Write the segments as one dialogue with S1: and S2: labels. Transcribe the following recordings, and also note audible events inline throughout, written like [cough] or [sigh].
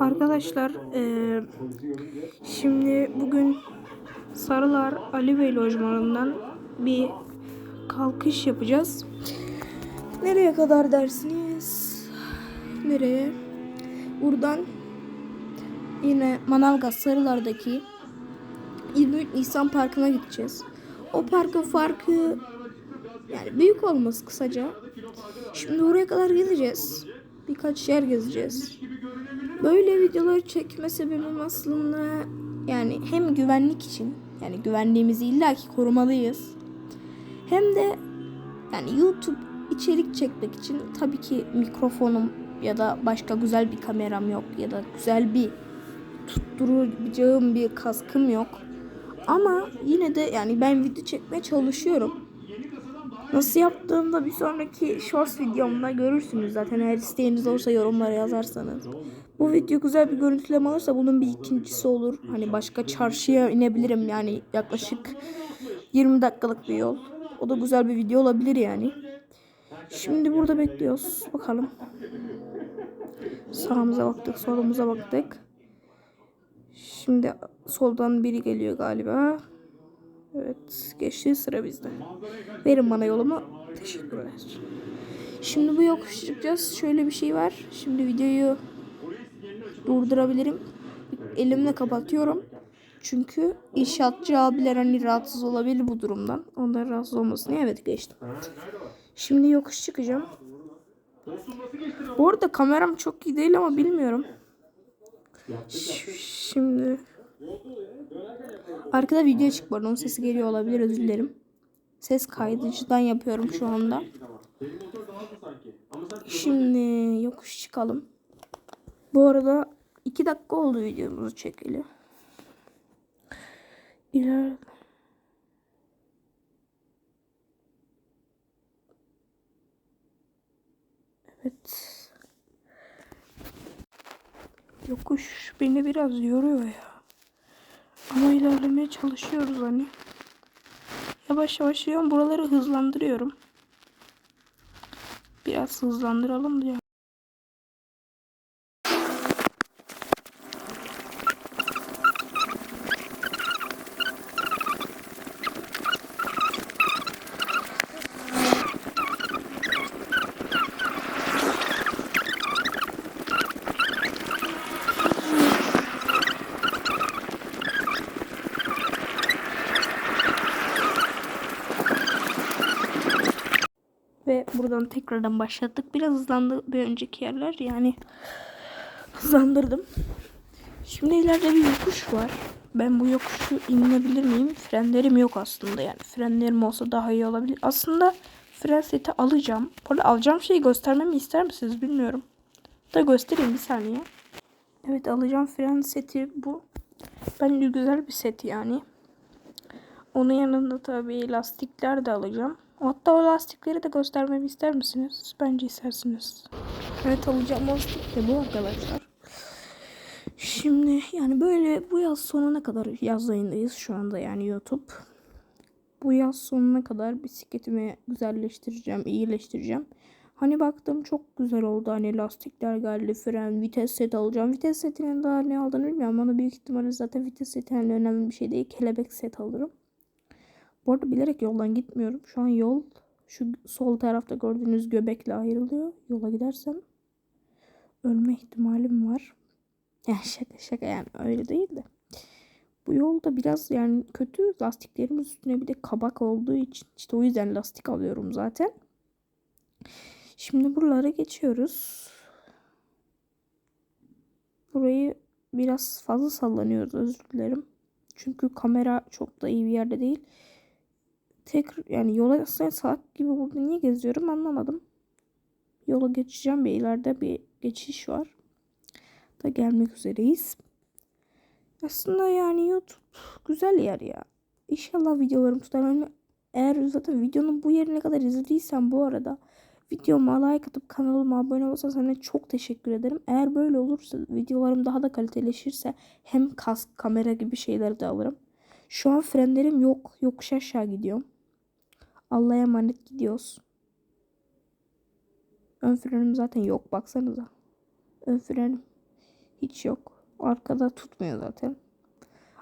S1: Arkadaşlar eee, şimdi bugün Sarılar Ali Bey lojmanından bir kalkış yapacağız. Nereye kadar dersiniz? Nereye? Buradan yine Manavgat Sarılar'daki 23 Nisan Parkı'na gideceğiz. O parkın farkı yani büyük olması kısaca. Şimdi oraya kadar gideceğiz. Birkaç yer gezeceğiz. Böyle videoları çekme sebebim aslında yani hem güvenlik için yani güvenliğimizi illaki korumalıyız. Hem de yani YouTube içerik çekmek için tabii ki mikrofonum ya da başka güzel bir kameram yok ya da güzel bir tutturacağım bir kaskım yok. Ama yine de yani ben video çekmeye çalışıyorum. Nasıl yaptığımda bir sonraki shorts videomda görürsünüz zaten eğer isteğiniz olursa yorumlara yazarsanız. Bu video güzel bir görüntüleme alırsa bunun bir ikincisi olur. Hani başka çarşıya inebilirim yani yaklaşık 20 dakikalık bir yol. O da güzel bir video olabilir yani. Şimdi burada bekliyoruz. Bakalım. Sağımıza baktık, solumuza baktık. Şimdi soldan biri geliyor galiba. Evet, geçti sıra bizde. Verin bana yolumu. Teşekkürler. Şimdi bu yokuş çıkacağız. Şöyle bir şey var. Şimdi videoyu durdurabilirim. Elimle kapatıyorum. Çünkü inşaatçı abiler hani rahatsız olabilir bu durumdan. Onlar rahatsız olmasın diye evet geçtim. Şimdi yokuş çıkacağım. Bu arada kameram çok iyi değil ama bilmiyorum. Şimdi arkada video çık var. Onun sesi geliyor olabilir özür dilerim. Ses kaydıcıdan yapıyorum şu anda. Şimdi yokuş çıkalım. Bu arada 2 dakika oldu videomuzu çekeli. İler Evet. Yokuş beni biraz yoruyor ya. Ama ilerlemeye çalışıyoruz hani. Yavaş yavaş yiyorum. Buraları hızlandırıyorum. Biraz hızlandıralım diye. Ve buradan tekrardan başlattık. Biraz hızlandı bir önceki yerler. Yani hızlandırdım. Şimdi ileride bir yokuş var. Ben bu yokuşu inebilir miyim? Frenlerim yok aslında yani. Frenlerim olsa daha iyi olabilir. Aslında fren seti alacağım. Burada alacağım şeyi göstermemi ister misiniz bilmiyorum. Da göstereyim bir saniye. Evet alacağım fren seti bu. Bence güzel bir set yani. Onun yanında tabii lastikler de alacağım. Hatta o lastikleri de göstermemi ister misiniz? Bence istersiniz. Evet alacağım lastik de bu arkadaşlar. Şimdi yani böyle bu yaz sonuna kadar yaz ayındayız şu anda yani YouTube. Bu yaz sonuna kadar bisikletimi güzelleştireceğim, iyileştireceğim. Hani baktım çok güzel oldu. Hani lastikler geldi, fren, vites set alacağım. Vites setinin daha ne aldığını bilmiyorum ama büyük ihtimalle zaten vites seti yani önemli bir şey değil. Kelebek set alırım. Bu arada bilerek yoldan gitmiyorum. Şu an yol şu sol tarafta gördüğünüz göbekle ayrılıyor. Yola gidersem ölme ihtimalim var. Yani [laughs] şaka şaka yani öyle değil de. Bu yolda biraz yani kötü lastiklerimin üstüne bir de kabak olduğu için işte o yüzden lastik alıyorum zaten. Şimdi buralara geçiyoruz. Burayı biraz fazla sallanıyoruz özür dilerim. Çünkü kamera çok da iyi bir yerde değil. Tekrar yani yola aslında salak gibi burada niye geziyorum anlamadım. Yola geçeceğim bir ileride bir geçiş var. Da gelmek üzereyiz. Aslında yani YouTube güzel yer ya. İnşallah videolarım tutar. Yani eğer zaten videonun bu yerine kadar izlediysen bu arada videoma like atıp kanalıma abone olursan sana çok teşekkür ederim. Eğer böyle olursa videolarım daha da kaliteleşirse hem kask, kamera gibi şeyleri de alırım. Şu an frenlerim yok. Yokuş aşağı gidiyorum. Allah'a emanet gidiyoruz. Ön frenim zaten yok baksanıza. Ön frenim. Hiç yok. Arkada tutmuyor zaten.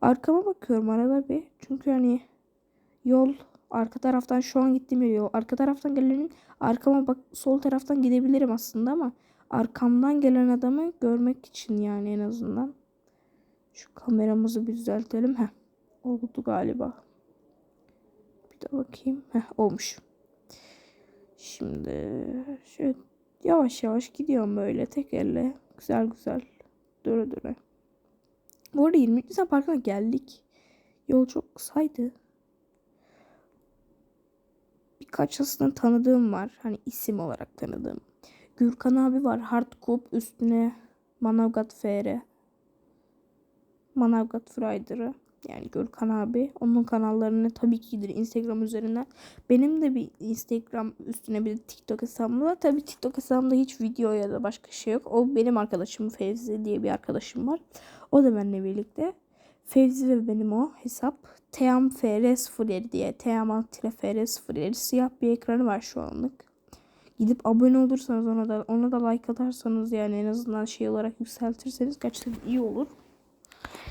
S1: Arkama bakıyorum arada bir. Çünkü hani yol arka taraftan şu an gittiğim yol. Arka taraftan gelenin arkama bak sol taraftan gidebilirim aslında ama arkamdan gelen adamı görmek için yani en azından. Şu kameramızı bir düzeltelim. Heh. Oldu galiba. De bakayım. Heh olmuş. Şimdi şöyle yavaş yavaş gidiyorum böyle tek elle. Güzel güzel. Döne döne. Bu arada 23 Nisan Parkı'na geldik. Yol çok kısaydı. Birkaç aslında tanıdığım var. Hani isim olarak tanıdığım. Gürkan abi var. Hardcop üstüne Manavgat FR. Manavgat Frider'ı. Yani Gürkan abi. Onun kanallarını tabii ki gidir Instagram üzerinden. Benim de bir Instagram üstüne bir TikTok hesabım var. Tabii TikTok hesabımda hiç video ya da başka şey yok. O benim arkadaşım Fevzi diye bir arkadaşım var. O da benimle birlikte. Fevzi ve benim o hesap. Team FR07 diye. Team FR07 siyah bir ekranı var şu anlık. Gidip abone olursanız ona da ona da like atarsanız yani en azından şey olarak yükseltirseniz gerçekten iyi olur.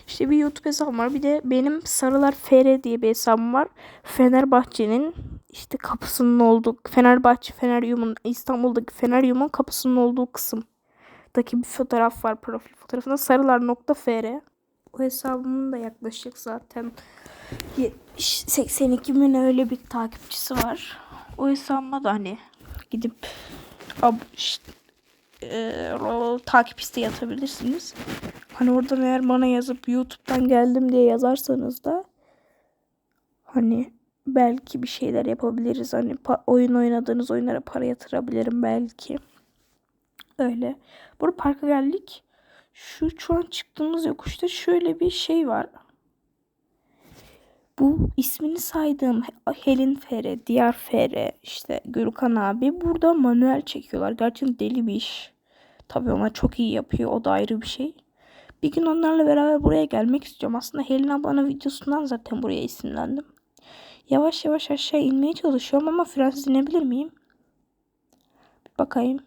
S1: İşte bir YouTube hesabım var. Bir de benim Sarılar FR diye bir hesabım var. Fenerbahçe'nin işte kapısının olduğu Fenerbahçe Feneryum'un İstanbul'daki Feneryum'un kapısının olduğu kısımdaki bir fotoğraf var profil fotoğrafında sarılar.fr. O hesabımın da yaklaşık zaten 70 82 bin öyle bir takipçisi var. O hesabıma da hani gidip ab, işte, e, takip isteği atabilirsiniz. Hani oradan eğer bana yazıp YouTube'dan geldim diye yazarsanız da hani belki bir şeyler yapabiliriz. Hani oyun oynadığınız oyunlara para yatırabilirim belki. Öyle. Burada parka geldik. Şu şu an çıktığımız yokuşta şöyle bir şey var. Bu ismini saydığım Helin Fere, Diyar Fere, işte Gürkan abi burada manuel çekiyorlar. Gerçekten deli bir iş. Tabii onlar çok iyi yapıyor. O da ayrı bir şey. Bir gün onlarla beraber buraya gelmek istiyorum. Aslında Helin ablanın videosundan zaten buraya isimlendim. Yavaş yavaş aşağı inmeye çalışıyorum ama frensiz inebilir miyim? Bir bakayım.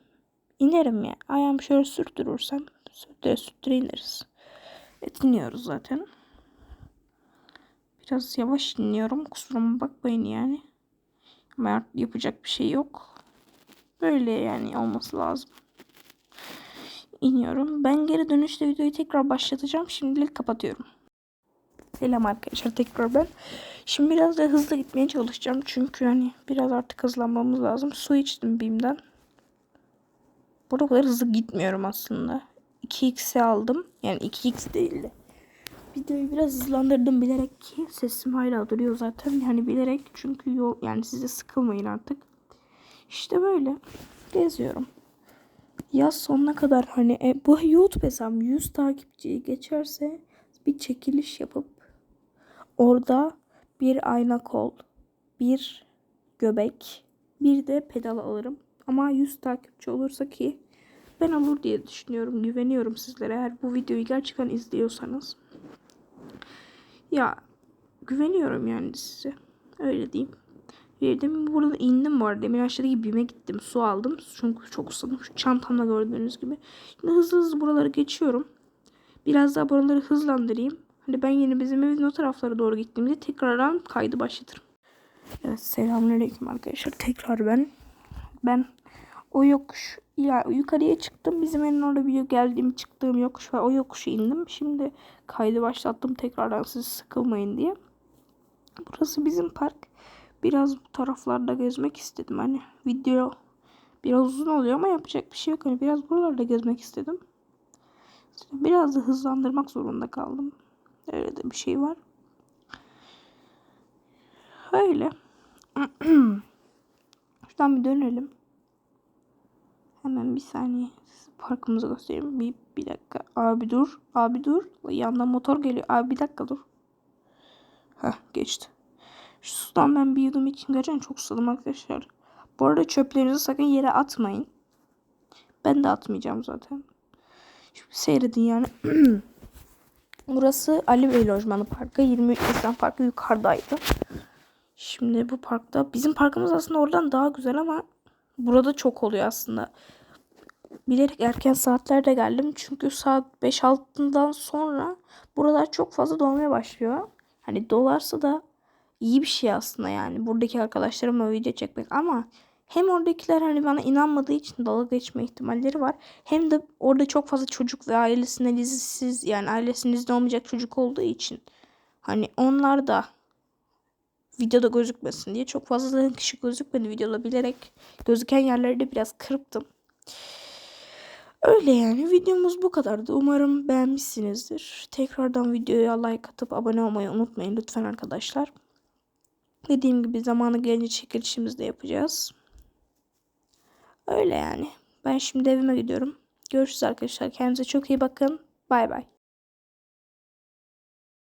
S1: İnerim ya. Ayağımı şöyle sürtürürsem sürtüre sürtüre ineriz. Evet iniyoruz zaten. Biraz yavaş iniyorum. Kusuruma bakmayın yani. Ama yapacak bir şey yok. Böyle yani olması lazım. İniyorum. Ben geri dönüşte videoyu tekrar başlatacağım. Şimdilik kapatıyorum. Selam arkadaşlar tekrar ben. Şimdi biraz da hızlı gitmeye çalışacağım. Çünkü hani biraz artık hızlanmamız lazım. Su içtim BİM'den. Burada kadar hızlı gitmiyorum aslında. 2x'i aldım. Yani 2x değildi. Videoyu biraz hızlandırdım bilerek ki sesim hala duruyor zaten. Yani bilerek çünkü yol yani size sıkılmayın artık. İşte böyle geziyorum. Yaz sonuna kadar hani e, bu YouTube hesabım 100 takipçiyi geçerse bir çekiliş yapıp orada bir ayna kol, bir göbek, bir de pedal alırım. Ama 100 takipçi olursa ki ben olur diye düşünüyorum. Güveniyorum sizlere eğer bu videoyu gerçekten izliyorsanız. Ya güveniyorum yani size. Öyle diyeyim. Demin burada indim bu arada. Demin aşağıdaki bime gittim. Su aldım. Çünkü çok susadım. Şu çantamla gördüğünüz gibi. Şimdi hızlı hızlı buraları geçiyorum. Biraz daha buraları hızlandırayım. Hani ben yine bizim evin o taraflara doğru gittiğimde tekrardan kaydı başlatırım. Evet selamünaleyküm arkadaşlar. Tekrar ben. Ben o yokuş ya yukarıya çıktım. Bizim evin orada bir geldiğim çıktığım yokuş var. O yokuşu indim. Şimdi kaydı başlattım tekrardan siz sıkılmayın diye. Burası bizim park. Biraz bu taraflarda gezmek istedim. Hani video biraz uzun oluyor ama yapacak bir şey yok. Hani biraz buralarda gezmek istedim. Biraz da hızlandırmak zorunda kaldım. Öyle de bir şey var. Öyle. [clears throat] Şuradan bir dönelim. Hemen bir saniye parkımızı göstereyim. Bir, bir dakika. Abi dur. Abi dur. Yandan motor geliyor. Abi bir dakika dur. Heh geçti. Şu sudan ben bir yudum için gerçekten çok susadım arkadaşlar. Bu arada çöplerinizi sakın yere atmayın. Ben de atmayacağım zaten. Şimdi seyredin yani. [clears throat] Burası Ali Bey Lojmanı Parkı. 23 Nisan Parkı yukarıdaydı. Şimdi bu parkta bizim parkımız aslında oradan daha güzel ama burada çok oluyor aslında. bilerek erken saatlerde geldim. Çünkü saat 5-6'dan sonra buralar çok fazla dolmaya başlıyor. Hani dolarsa da iyi bir şey aslında yani. Buradaki arkadaşlarımla video çekmek ama hem oradakiler hani bana inanmadığı için dalga geçme ihtimalleri var. Hem de orada çok fazla çocuk ve ailesinden izinsiz yani ailesinin izni olmayacak çocuk olduğu için hani onlar da videoda gözükmesin diye çok fazla [laughs] kişi gözükmedi videoda bilerek gözüken yerleri de biraz kırptım. Öyle yani videomuz bu kadardı. Umarım beğenmişsinizdir. Tekrardan videoya like atıp abone olmayı unutmayın lütfen arkadaşlar. Dediğim gibi zamanı gelince çekilişimizi de yapacağız. Öyle yani. Ben şimdi evime gidiyorum. Görüşürüz arkadaşlar. Kendinize çok iyi bakın. Bay bay.